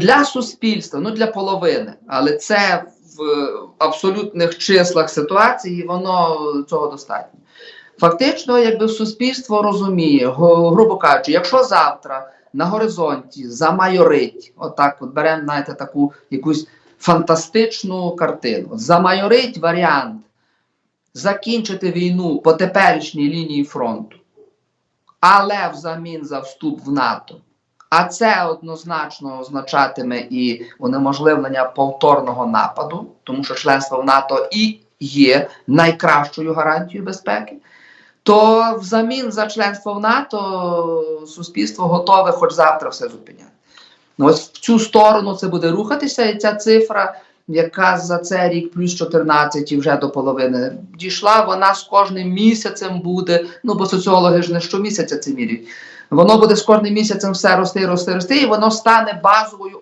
для суспільства, ну для половини, але це в абсолютних числах ситуації воно цього достатньо. Фактично, якби суспільство розуміє, грубо кажучи, якщо завтра на горизонті замайорить, отак, от беремо, знаєте, таку якусь фантастичну картину, замайорить варіант закінчити війну по теперішній лінії фронту, але взамін за вступ в НАТО. А це однозначно означатиме і унеможливлення повторного нападу, тому що членство в НАТО і є найкращою гарантією безпеки. То взамін за членство в НАТО суспільство готове хоч завтра все зупиняти. Ну, Ось в цю сторону це буде рухатися, і ця цифра, яка за цей рік плюс 14 і вже до половини дійшла, вона з кожним місяцем буде. Ну бо соціологи ж не щомісяця це міряють. Воно буде з кожним місяцем все рости, рости, рости, і воно стане базовою